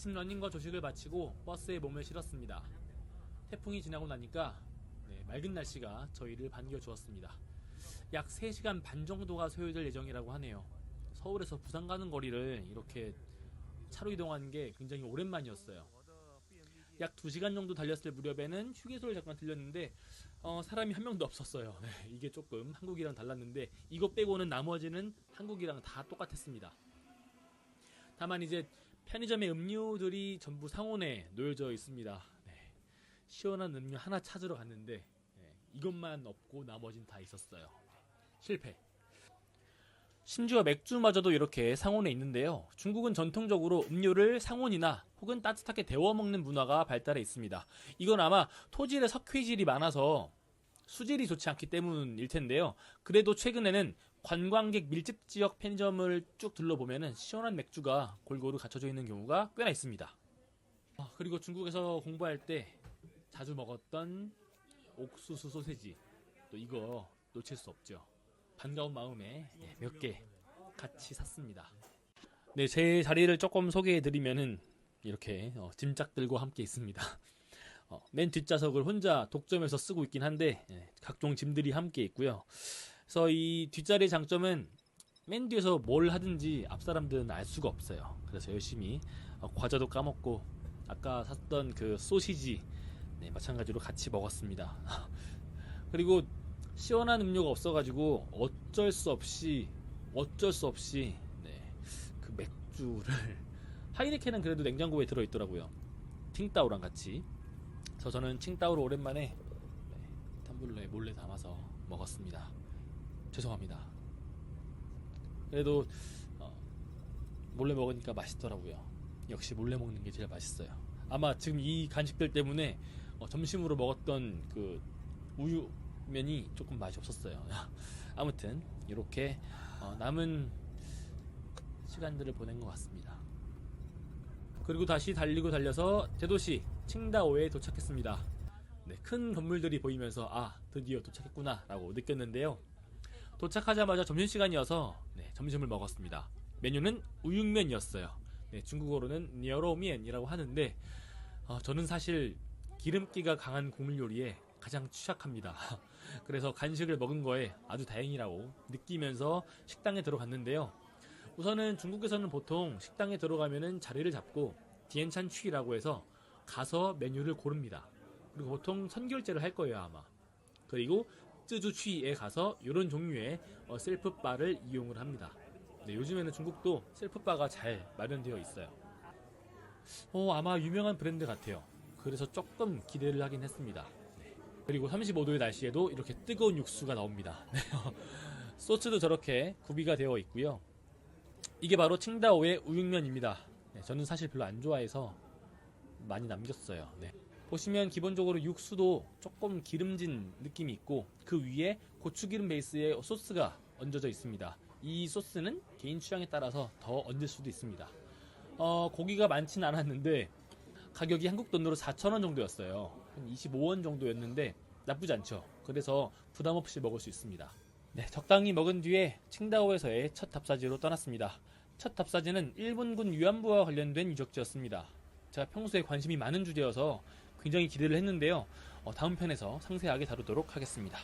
아침 러닝과 조식을 마치고 버스에 몸을 실었습니다. 태풍이 지나고 나니까 네, 맑은 날씨가 저희를 반겨주었습니다. 약 3시간 반 정도가 소요될 예정이라고 하네요. 서울에서 부산 가는 거리를 이렇게 차로 이동하는 게 굉장히 오랜만이었어요. 약 2시간 정도 달렸을 무렵에는 휴게소를 잠깐 들렸는데 어, 사람이 한 명도 없었어요. 네, 이게 조금 한국이랑 달랐는데 이것 빼고는 나머지는 한국이랑 다 똑같았습니다. 다만 이제 편의점의 음료들이 전부 상온에 놓여져 있습니다. 네, 시원한 음료 하나 찾으러 갔는데 네, 이것만 없고 나머진 다 있었어요. 실패. 심지어 맥주마저도 이렇게 상온에 있는데요. 중국은 전통적으로 음료를 상온이나 혹은 따뜻하게 데워 먹는 문화가 발달해 있습니다. 이건 아마 토질의 석회질이 많아서 수질이 좋지 않기 때문일 텐데요. 그래도 최근에는 관광객 밀집 지역 편의점을 쭉 둘러보면은 시원한 맥주가 골고루 갖춰져 있는 경우가 꽤나 있습니다. 아, 그리고 중국에서 공부할 때 자주 먹었던 옥수수 소세지 또 이거 놓칠 수 없죠. 반가운 마음에 네, 몇개 같이 샀습니다. 네, 제 자리를 조금 소개해 드리면은 이렇게 어, 짐짝들과 함께 있습니다. 어, 맨 뒷좌석을 혼자 독점해서 쓰고 있긴 한데 예, 각종 짐들이 함께 있고요. 그래서 이 뒷자리의 장점은 맨 뒤에서 뭘 하든지 앞 사람들은 알 수가 없어요. 그래서 열심히 어, 과자도 까먹고 아까 샀던 그 소시지 네, 마찬가지로 같이 먹었습니다. 그리고 시원한 음료가 없어가지고 어쩔 수 없이 어쩔 수 없이 네, 그 맥주를 하이네켄은 그래도 냉장고에 들어 있더라고요. 팅따오랑 같이. 그래서 저는 칭따오를 오랜만에 네, 텀블러에 몰래 담아서 먹었습니다. 죄송합니다. 그래도 어, 몰래 먹으니까 맛있더라고요. 역시 몰래 먹는 게 제일 맛있어요. 아마 지금 이 간식들 때문에 어, 점심으로 먹었던 그 우유면이 조금 맛이 없었어요. 아무튼 이렇게 어, 남은 시간들을 보낸 것 같습니다. 그리고 다시 달리고 달려서 제도시 칭다오에 도착했습니다. 네, 큰 건물들이 보이면서 아 드디어 도착했구나 라고 느꼈는데요. 도착하자마자 점심시간이어서 네, 점심을 먹었습니다. 메뉴는 우육면이었어요. 네, 중국어로는 니어로미엔이라고 하는데 어, 저는 사실 기름기가 강한 국물 요리에 가장 취약합니다. 그래서 간식을 먹은 거에 아주 다행이라고 느끼면서 식당에 들어갔는데요. 우선은 중국에서는 보통 식당에 들어가면은 자리를 잡고 디엔찬 취라고 해서 가서 메뉴를 고릅니다. 그리고 보통 선결제를 할 거예요 아마. 그리고 쯔주 취에 가서 이런 종류의 어, 셀프 바를 이용을 합니다. 네, 요즘에는 중국도 셀프 바가 잘 마련되어 있어요. 어, 아마 유명한 브랜드 같아요. 그래서 조금 기대를 하긴 했습니다. 네. 그리고 35도의 날씨에도 이렇게 뜨거운 육수가 나옵니다. 네. 소스도 저렇게 구비가 되어 있고요. 이게 바로 칭다오의 우육면입니다. 네, 저는 사실 별로 안 좋아해서 많이 남겼어요. 네. 보시면 기본적으로 육수도 조금 기름진 느낌이 있고 그 위에 고추기름 베이스의 소스가 얹어져 있습니다. 이 소스는 개인 취향에 따라서 더 얹을 수도 있습니다. 어, 고기가 많진 않았는데 가격이 한국 돈으로 4,000원 정도였어요. 한 25원 정도였는데 나쁘지 않죠. 그래서 부담 없이 먹을 수 있습니다. 네, 적당히 먹은 뒤에 칭다오에서의 첫 답사지로 떠났습니다. 첫 답사지는 일본군 위안부와 관련된 유적지였습니다. 제가 평소에 관심이 많은 주제여서 굉장히 기대를 했는데요. 어, 다음 편에서 상세하게 다루도록 하겠습니다.